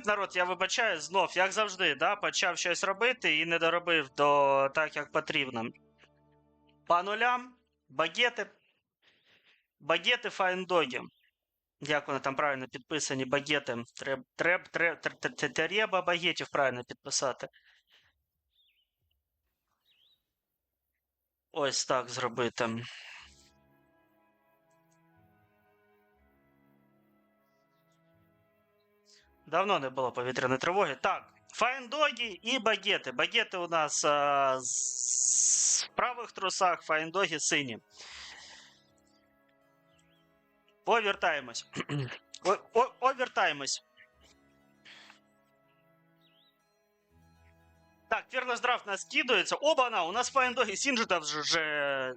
дефіцит, народ, я вибачаю, знов, як завжди, да, почав щось робити і не доробив до так, як потрібно. По нулям, багети. Багети файндоги. Як вони там правильно підписані, багети. Треб, треб, треб, треб, треба багетів правильно підписати. Ось так зробити. Давно не було повітряної тривоги. Так, файндоги і багети. Багети у нас а, з- в правих трусах, файндоги сині. Повертаємось. О- Овертаємось. Так, Fearless Draft нас кидаються. Оба-на, у нас файндоги Сінджета вже,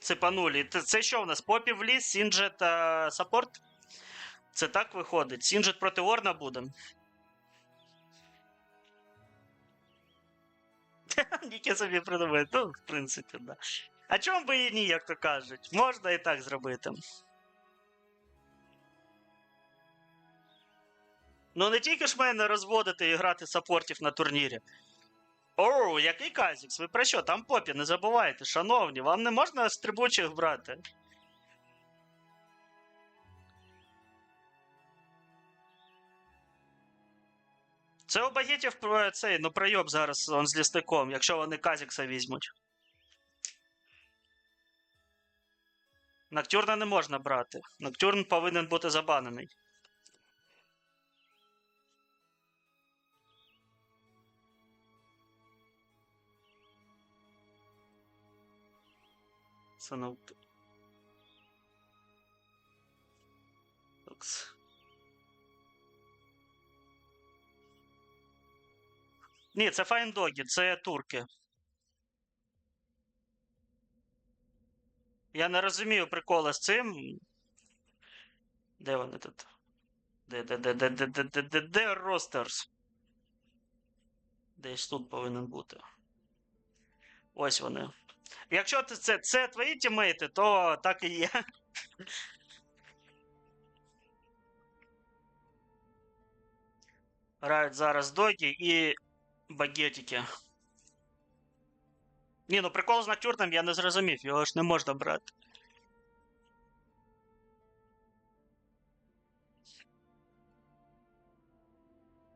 цепанули. Це- що у нас? Попі в ліс, Сінджет саппорт? Це так виходить. Сінджет проти Орна буде. Ніки собі придумають. Ну, в принципі, да. А чому би і ні, як то кажуть? Можна і так зробити. Ну не тільки ж мене розводити і грати саппортів на турнірі. Оу, який казікс? Ви про що? Там попі, не забувайте, шановні, вам не можна стрибучих брати. Це у багетів про цей, ну пройоб зараз он з лістиком, якщо вони казікса візьмуть. Ноктюрна не можна брати. Ноктюрн повинен бути забанений. Сануп. Окс. Ні, це файндоги, це турки. Я не розумію приколи з цим. Де вони тут? Де, де, де, де, де, де, де, де, де ростерс? Десь тут повинен бути. Ось вони. Якщо це, це твої тімейти, то так і є. Грають зараз догі і багетики. Ні, ну прикол з Ноктюрном я не зрозумів, його ж не можна брати.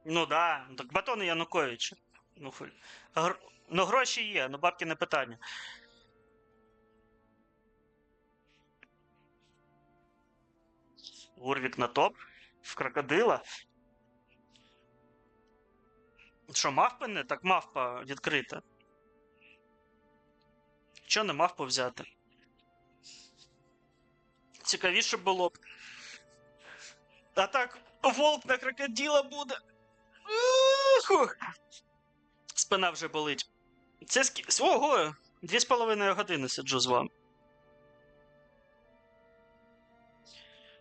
Ну да, ну так батони Януковича. Ну, хуль. Гр... ну гроші є, ну бабки не питання. Урвік на топ? В крокодила? Що, мавпи не? Так мавпа відкрита. Чого не мавпу взяти? Цікавіше було б. А так, волк на крокодила буде. Ух! Спина вже болить. Це скі... Ого! Дві з половиною години сиджу з вами.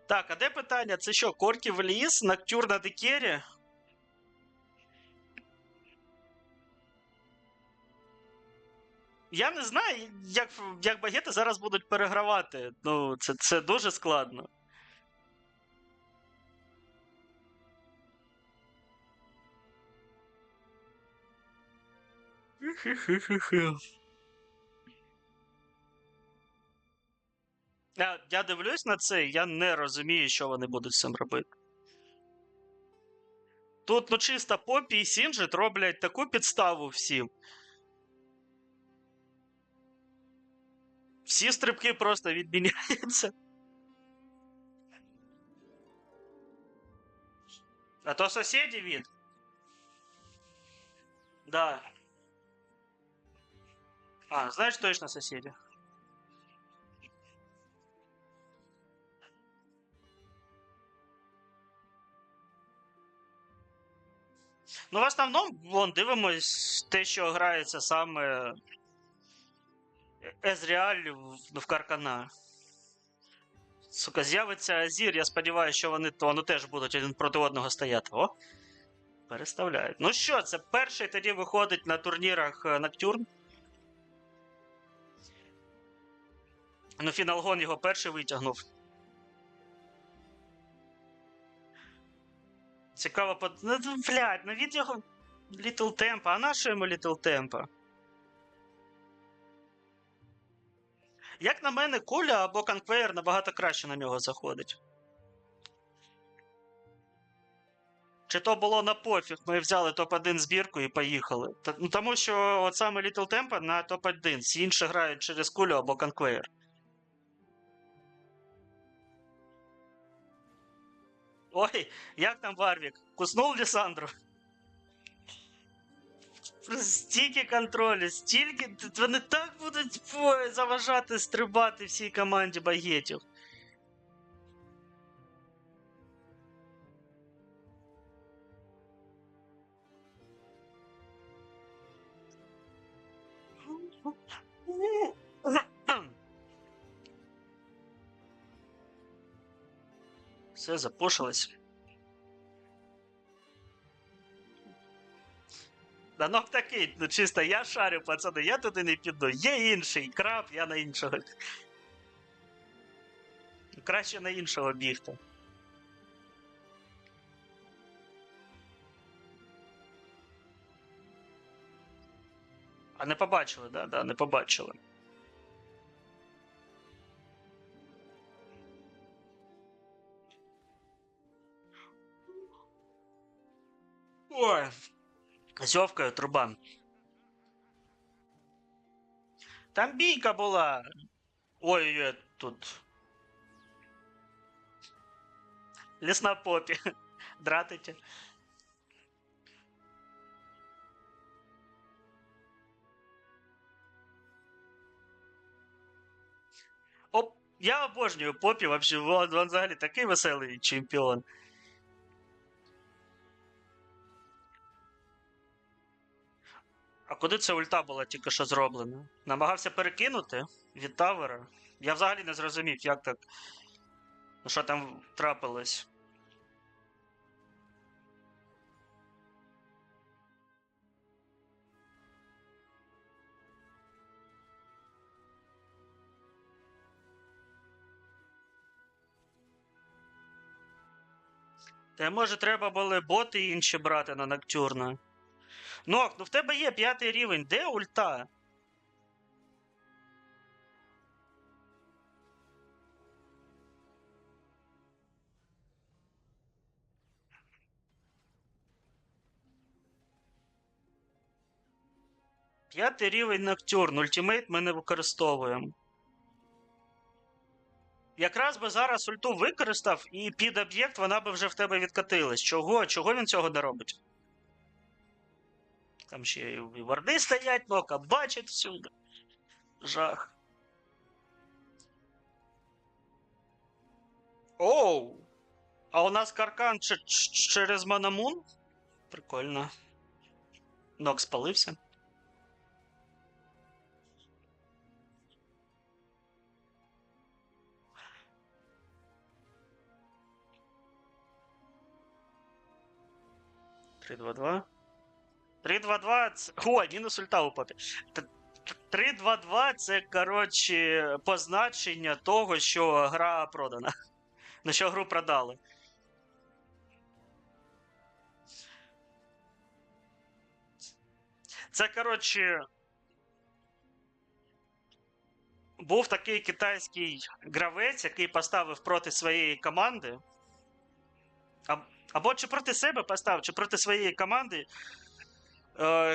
Так, а де питання? Це що, Корки в ліс, Ноктюр на декері? Я не знаю, як, як багети зараз будуть перегравати. Ну, це, це дуже складно. Я, я дивлюсь на це, я не розумію, що вони будуть з цим робити. Тут, ну, чисто Попі і Сінджет роблять таку підставу всім. Всі стрибки просто відміняються. А то сусіді від. Да. А, знаєш точно сусіді. Ну, в основному, вон, дивимось те, що грається саме Езріаль в, в Каркана. Сука, з'явиться Азір, я сподіваюся, що вони то вони теж будуть один проти одного стояти. О! Переставляють. Ну що, це перший тоді виходить на турнірах е, Ноктюрн. Ну, Фіналгон його перший витягнув. Цікаво, под... ну, ну, блядь, ну від його Little Tempo, а на що йому Little Tempo? Як на мене, куля або конквейер набагато краще на нього заходить. Чи то було на пофіг, ми взяли топ-1 збірку і поїхали. Ну, тому що от саме Little Tempo на топ-1, всі інші грають через кулю або конквейер. Ой, як там Варвік? Куснув Лісандру? Стільки контролю, стільки. т- Вони так будуть ой, заважати стрибати всій команді багетів. Все запушилось. Данок такий, ну чисто я шарю, пацани, я туди не піду. Є інший краб, я на іншого. Краще на іншого бігти. А не побачили, да? Да, не побачили. Ой, Зьовкою труба. Там бійка була. Ой-ой, тут. Лісна попі. Дратите. Оп, я обожнюю попі, вообще, він, він взагалі такий веселий чемпіон. А куди ця ульта була тільки що зроблена? Намагався перекинути від тавера. Я взагалі не зрозумів, як так. Ну що там трапилось? Та може треба були боти інші брати на Ноктюрна. Нок, ну в тебе є п'ятий рівень, де ульта? П'ятий рівень Ноктюрн, ультимейт ми не використовуємо. Якраз би зараз ульту використав, і під об'єкт вона би вже в тебе відкатилась. Чого? Чого він цього не робить? Там ще і варди стоять, нока бачить всюди. Жах. Оу! А у нас каркан через Манамун? Прикольно. Нок спалився. Три, два, два. 3-2-2 це. Ой, мінус ульта у попі. Т- т- 3-2-2 це, коротше, позначення того, що гра продана. На що гру продали. Це, коротше. Був такий китайський гравець, який поставив проти своєї команди. Або чи проти себе поставив, чи проти своєї команди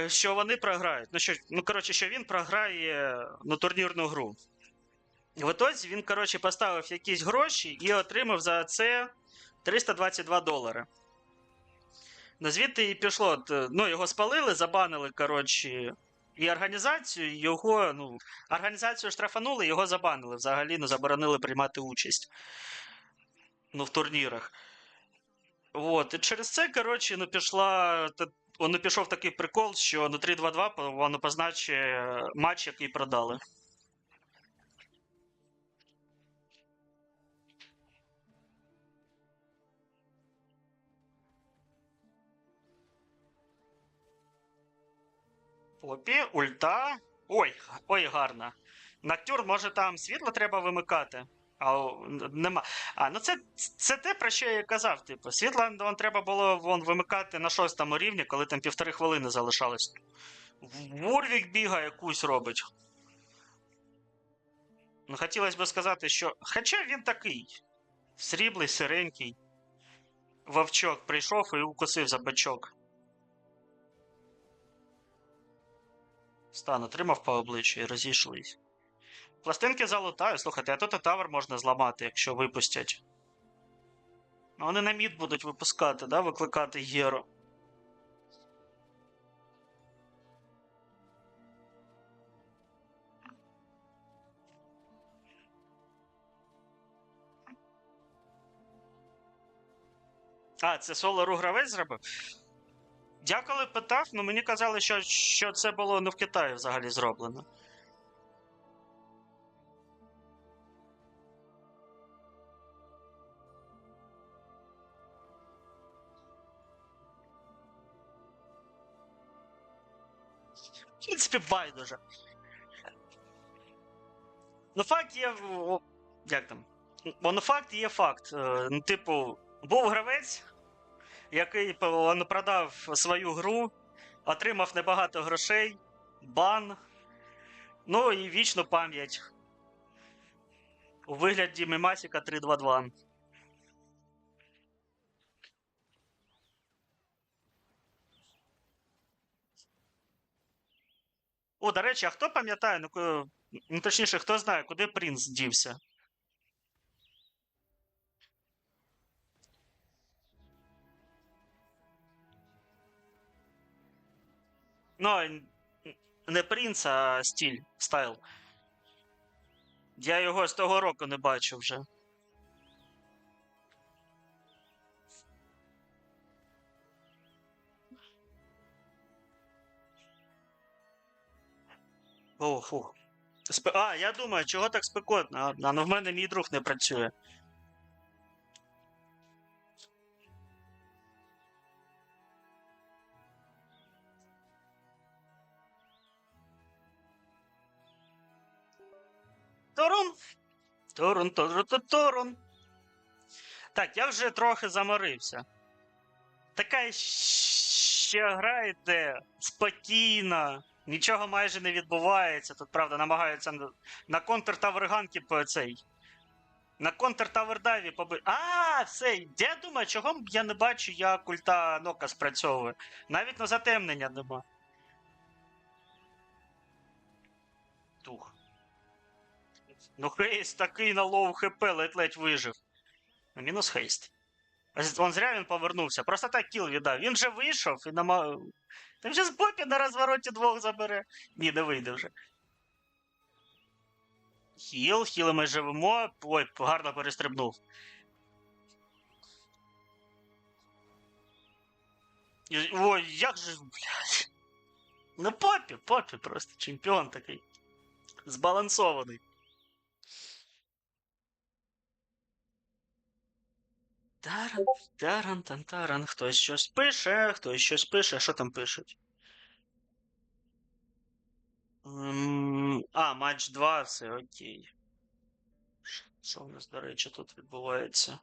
що вони програють. Ну, що, ну, коротше, що він програє ну, турнірну гру. В ітоці він, коротше, поставив якісь гроші і отримав за це 322 долари. Ну, звідти і пішло. е, Ну, його спалили, забанили, коротше, і організацію, його, ну, організацію штрафанули, його забанили. Взагалі, ну, заборонили приймати участь ну, в турнірах. От, і через це, коротше, ну, пішла. Воно пішов такий прикол, що на 3-2-2 воно позначить матч, який продали. Попі, ульта. Ой, ой, гарно. Ноктюрн, може там світло треба вимикати? А нема. А, ну це, це те, про що я казав. Типу, світло вон, треба було вон, вимикати на шостому рівні, коли там півтори хвилини залишалось. Вурвік бігає, якусь робить. Ну, хотілося б сказати, що. Хоча він такий. Сріблий, сиренький. Вовчок прийшов і укусив за бачок. Стан отримав по обличчю і розійшлись. Пластинки залутаю, слухайте, а тут тавер можна зламати, якщо випустять. Ну, Вони на мід будуть випускати, да? Викликати Геру. А, це соло гравець зробив? Я коли питав, ну мені казали, що, що це було не в Китаї взагалі зроблено. В принципі, байдуже. Ну, факт є. Як там? Бо ну, факт є факт. Е, Ну, типу, був гравець, який продав свою гру, отримав небагато грошей, бан. Ну і вічну пам'ять. У вигляді Мемасіка 322. О, до речі, а хто пам'ятає, ну, ну точніше, хто знає, куди принц дівся? Ну, не принц, а стіль, стайл. Я його з того року не бачив вже. О, фух. Спе... А, я думаю, чого так спекотно? А, ну в мене мій друг не працює. Торун. Торун, торун, торун, торун. Так, я вже трохи заморився. Така ще гра йде спокійно, нічого майже не відбувається. Тут, правда, намагаються на, на контртаверганки по цей. На контртавердайві поби. А, все, я думаю, чого я не бачу, як ульта Нока спрацьовує. Навіть на затемнення нема. Тух. Ну, Хейст такий на лоу хп ледь-ледь вижив. Ну, Мінус хейст. Он зря він повернувся. Просто так кіл віддав. Він же вийшов і нама. Та вже з Бопі на розвороті двох забере. Ні, не вийде вже. Хіл, хіли ми живемо. Ой, гарно перестрибнув. Ой, як же, блядь. Ну, попі, попі просто чемпіон такий. Збалансований. Таран, таран, тан, таран. Хтось щось пише, хтось щось пише. Що там пишуть? А, матч 2, все окей. Що в нас, до речі, тут відбувається?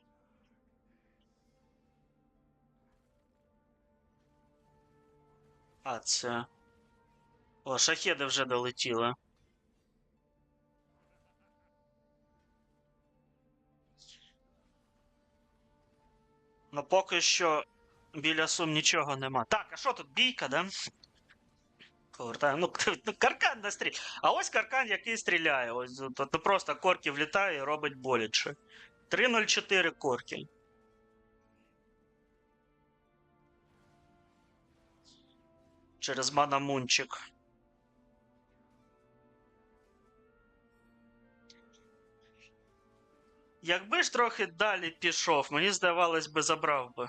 А, це. О, шахеди вже долетіли. Ну, поки що біля сум нічого нема. Так, а що тут бійка, да? Повертаємо. Ну, ну, каркан на стріль. А ось каркан, який стріляє. Ось ну, просто корки влітає і робить боляче. 3.04 корки. Через манамунчик. Якби ж трохи далі пішов, мені здавалось би, забрав би.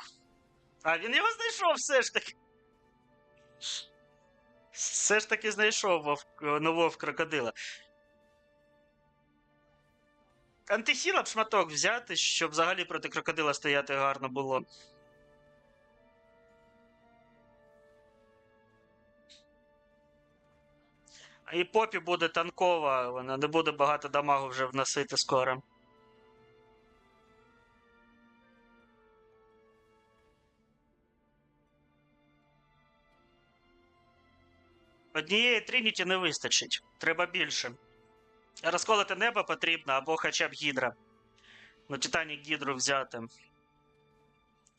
А він його знайшов все ж таки. Все ж таки знайшов вовк, вовк крокодила. Антихіла б шматок взяти, щоб взагалі проти крокодила стояти гарно було. І попі буде танкова, вона не буде багато дамагу вже вносити скоро. Однієї Трініті не вистачить. Треба більше. Розколити небо потрібно або хоча б гідра. Ну, Титанік гідру взяти.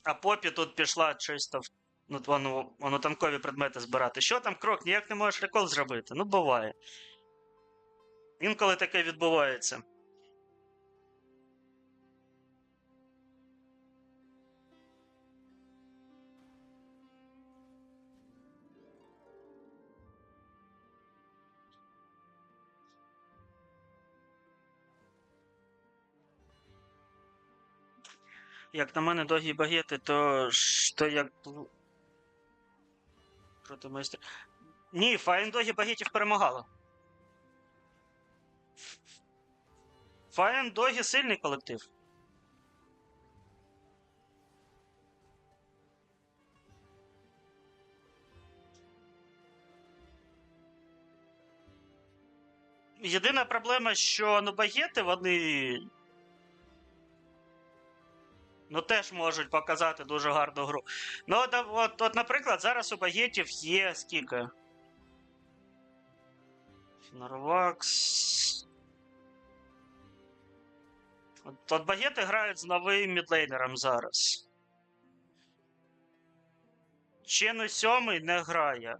А попі тут пішла чисто в. Ну, воно, воно танкові предмети збирати. Що там, крок? Ніяк не можеш рекол зробити. Ну, буває. Інколи таке відбувається. Як на мене довгі багети, то то як. Проти майстра. Ні, Файн довгі багетів перемагала. Файн догі сильний колектив. Єдина проблема, що ну багети вони. Ну, теж можуть показати дуже гарну гру. Ну, от, от, от, наприклад, зараз у багетів є скільки? Фінарвакс. От, от багети грають з новим мідлейнером зараз. Чену сьомий не грає.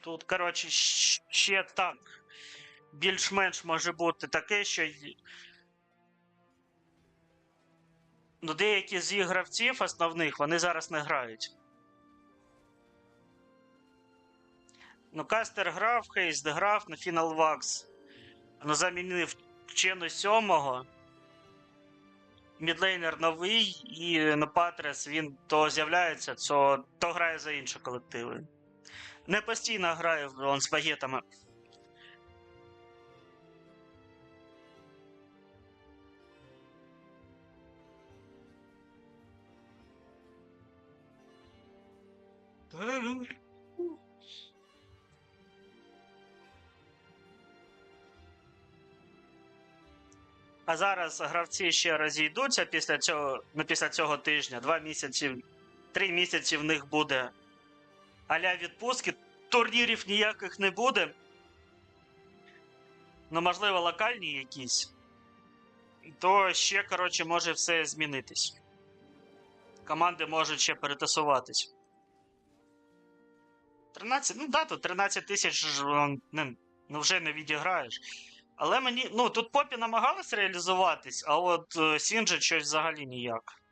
Тут, коротше, ще так. Більш-менш може бути таке, що. Ну, деякі з їх гравців основних вони зараз не грають. Ну, Кастер грав, Хейст грав на Final Wax. Ну, замінив Чену сьомого. Мідлейнер новий, і на Патрес він то з'являється, то, то грає за інші колективи. Не постійно грає он, з багетами. А зараз гравці ще розійдуться після цього, ну, після цього тижня. Два місяці, три місяці в них буде аля відпустки. Турнірів ніяких не буде. Ну, можливо, локальні якісь. То ще, коротше, може все змінитись. Команди можуть ще перетасуватись. 13, ну да, тут 13 тисяч ж, ну, вже не відіграєш. Але мені. Ну, тут Попі намагалась реалізуватись, а от е, щось взагалі ніяк.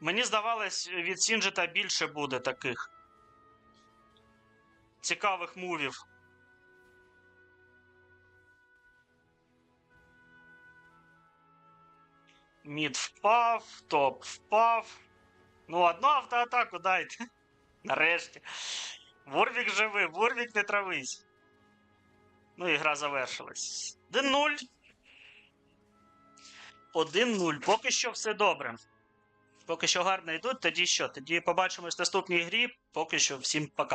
Мені здавалось, від Сінджета більше буде таких цікавих мувів. Мід впав, топ впав. Ну, одну автоатаку дайте. Нарешті. Ворвік живи, Ворвік не травись. Ну і гра завершилась. 1-0. 1-0. Поки що все добре. Поки що гарно йдуть, тоді що? Тоді побачимось в наступній грі. Поки що всім пока.